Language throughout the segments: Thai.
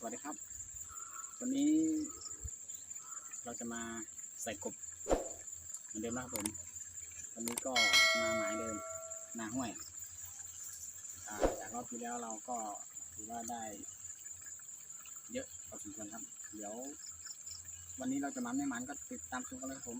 สวัสดีครับ วันนี้ เราจะมาใส่กบเหมือนเดิมนะครับผม วันนี้ก็มาหมายเดิมนาห้วยอ่าจากรอบที่แล้วเราก็ถือว่าได้ เยอะพอสมควรครับ เดี๋ยว วันนี้เราจะมันไม่มันก็ติดตามชมกันเลยครับผม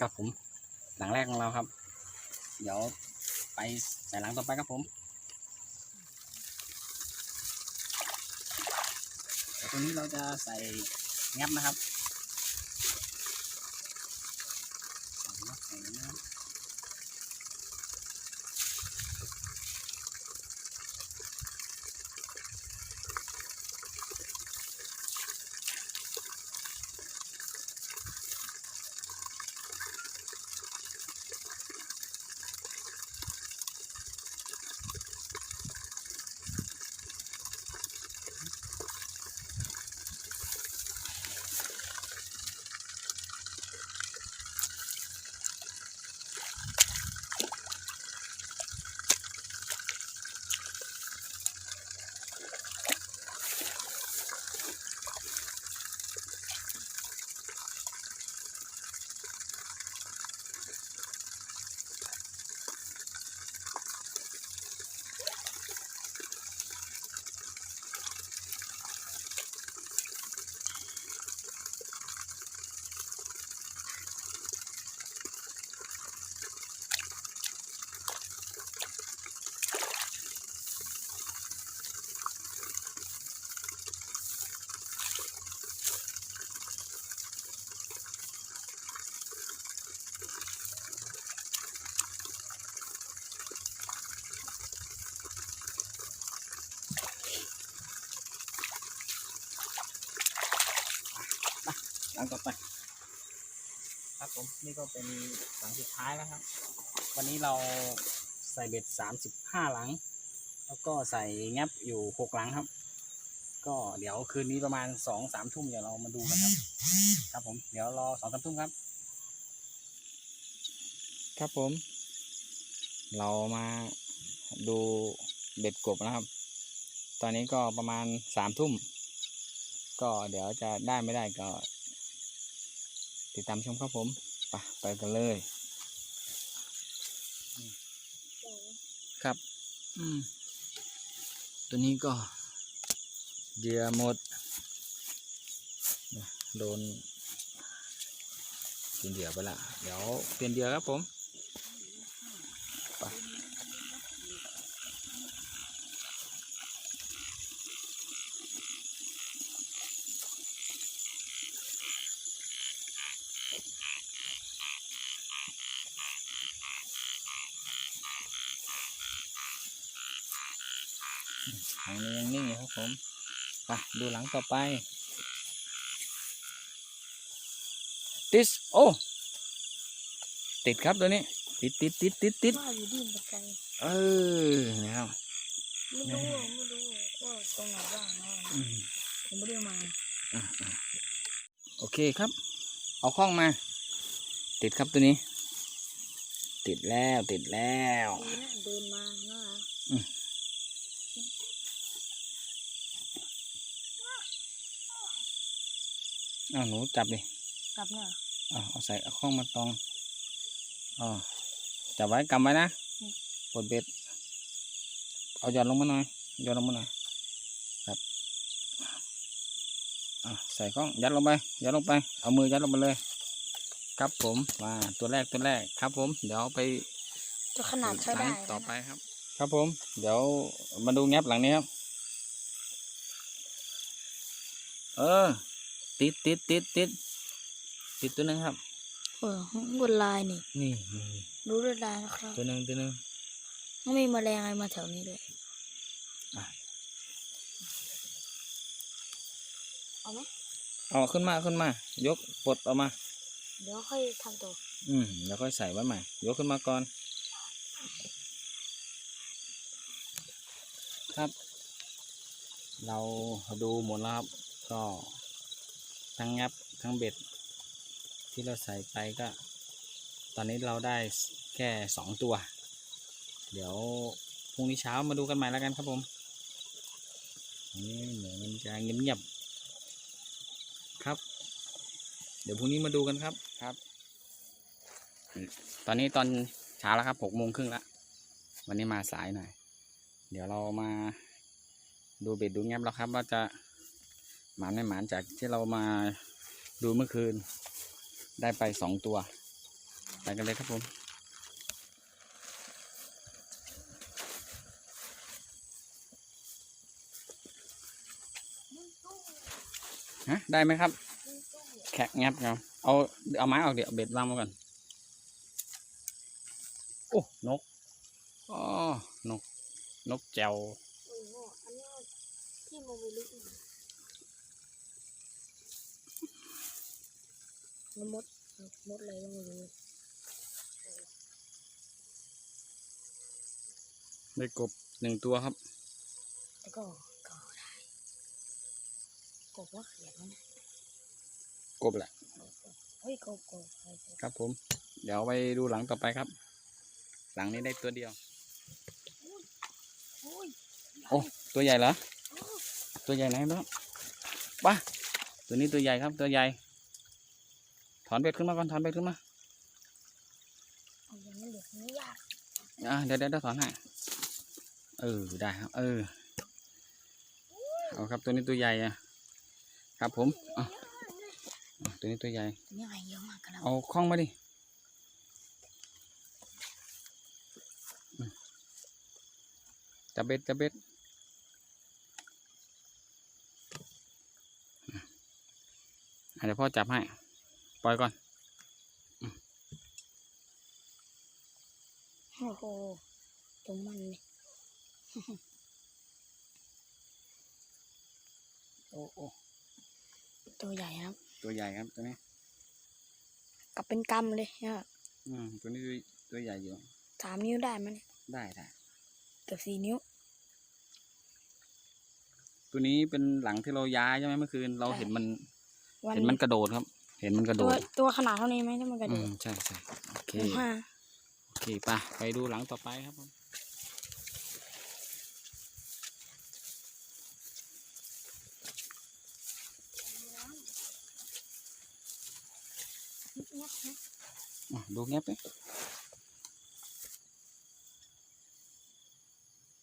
ครับผม หลังแรกของเราครับ เดี๋ยวไปใส่หลังต่อไปครับผมตรงนี้เราจะใส่งับนะครับ หลังต่อไป ครับผมนี่ก็เป็นหลังสุดท้ายแล้วครับ วันนี้เราใส่เบ็ดสามสิบห้าหลัง แล้วก็ใส่งับอยู่หกหลังครับ ก็เดี๋ยวคืนนี้ประมาณสองสามทุ่มเดี๋ยวเรามาดูกันครับ ครับผมเดี๋ยวรอสองสามทุ่มครับ ครับผม เรามาดูเบ็ดกบนะครับ ตอนนี้ก็ประมาณสามทุ่ม ก็เดี๋ยวจะได้ไม่ได้ก็ ติดตามชมครับผมไปไปกันเลย ครับ อืม ตัวนี้ก็เหยื่อหมด โดนกินเหยื่อไปละ เดี๋ยวเปลี่ยนเหยื่อครับผมไป หางนี้ยังนิ่งอยู่ครับผมไปดูหลังต่อไป ติสโอ้ ติดครับตัวนี้ ติดติดติดติดติดว่าอยู่ที่ตะไคร้เออนะครับไม่รู้อะไม่รู้อะว่าตรงไหนบ้างนะอืมผมไม่ได้มาอะอะโอเคครับ เอาข้องมา ติดครับตัวนี้ ติดแล้วติดแล้ว ดีนะเดินมานะอืม อ้าวหนูจับดิกลับเนี่ยเอาเอาใส่เอาข้องมาตองอ๋อจับไว้กำไว้นะอืมปลดเบ็ด เอาหย่อนลงมาหน่อยหย่อนลงมาหน่อยครับอะใส่ข้องยัดลงไปยัดลงไป เอามือยัดลงไปเลย ครับผมมาตัวแรกตัวแรกครับผม เดี๋ยวเอาไปจะขนาดใช้ได้หลังต่อนะไปครับ ครับผม เดี๋ยวมาดูแงับหลังนี้ครับ เออ ติดติดติดติดติดตัวหนึงครับเออบนลายนี่ นี่นี่ดูด้วยลายนะครับ ตัวหนึงตัวหนึงไม่มีแมลงอะไรมาแถวนี้เลยอะเอาไหมเอาขึ้นมาขึ้นมา ยกปลดออกมา เดี๋ยวค่อยทำตัว อืมแล้วค่อยใส่ไว้ใหม่ ยกขึ้นมาก่อน ครับ เราดูหมดแล้วครับก็ ทั้งงับทั้งเบ็ด ที่เราใส่ไปก็ ตอนนี้เราได้แค่สองตัว เดี๋ยวพรุ่งนี้เช้ามาดูกันใหม่แล้วกันครับผมอันนี้เหมือนมันจะเงียบๆครับ เดี๋ยวพรุ่งนี้มาดูกันครับครับ ตอนนี้ตอนเช้าแล้วครับหกโมงครึ่งแล้ววันนี้มาสายหน่อย เดี๋ยวเรามาดูเบ็ดดูแง้มแล้วครับว่าจะ หมานไม่หมานจากที่เรามาดูเมื่อคืน ได้ไปสองตัว ไปกันเลยครับผมฮะได้ไหมครับ แขกแงบเอาเอาเอาไม้ออกเดี๋ยวเอาเบ็ดวางมาก่อนโอ้นกอ๋อนก นกแจว โอ้โหอันนี้ที่มันไม่ลึก มันมดมดอะไรก็ไม่รู้ได้กบหนึ่งตัวครับ แต่ก็ก็ได้ กบว่าเขียนนะกบแหละเฮ้ยกบกบใช่ใช่ครับผม เดี๋ยวไปดูหลังต่อไปครับ หลังนี้ได้ตัวเดียว โอ้ยโอ้ตัวใหญ่เหรอ ตัวใหญ่ไหนบ้างป้าตัวนี้ตัวใหญ่ครับตัวใหญ่ ถอนเบ็ดขึ้นมาก่อนถอนเบ็ดขึ้นมาเอาอย่างนั้นเด็กไม่ยากอะเดี๋ยวเดี๋ยวเดี๋ยวถอนให้เออได้ครับ เออเอาครับตัวนี้ตัวใหญ่อะครับผมอะอะตัวนี้ตัวใหญ่นี่ไงเยอะมากกันแล้วเอาคล้องมาดิอืมจับเบ็ดจับเบ็ดอะอะเดี๋ยวพ่อจับให้ ปล่อยก่อน โอ้โหตัวมันนี่โอ้โอ้ตัวใหญ่ครับ ตัวใหญ่ครับตัวนี้กลับเป็นกำเลยเนี่ยอืมตัวนี้ตัวตัวใหญ่อยู่สามนิ้วได้ไหมยเนี่ยได้ได้เกือบสี่นิ้ว ตัวนี้เป็นหลังที่เราย้ายใช่ไหมเมื่อคืน เราใช่เห็นมันวัน เห็นมันกระโดดครับ เห็นมันกระโดตัวดตัวขนาดเท่านี้ไหมถ้ามันกระโดอืดมใช่ใช่โอเคตัวห้าโอเคไปไปดูหลังต่อไปครับผมอะดูเงียบไป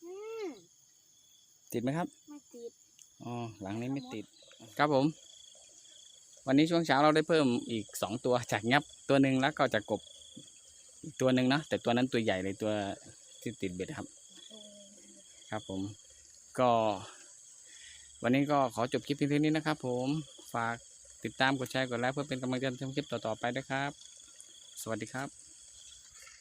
อืมติดไหมครับ ไม่ติด อ๋อ หลังนี้ไม่ติด ครับผม วันนี้ช่วงเช้าเราได้เพิ่มอีกสองตัวจากงับตัวหนึ่งแล้วก็จากกบอีกตัวหนึ่งเนาะแต่ตัวนั้นตัวใหญ่เลยตัวที่ติดเบ็ดครับ ครับผมก็ วันนี้ก็ขอจบคลิปเพียงเท่านี้นะครับผมฝากติดตามกดแชร์กดไลค์เพื่อเป็นกำลังใจทำคลิปต่อๆไปด้วยครับ สวัสดีครับ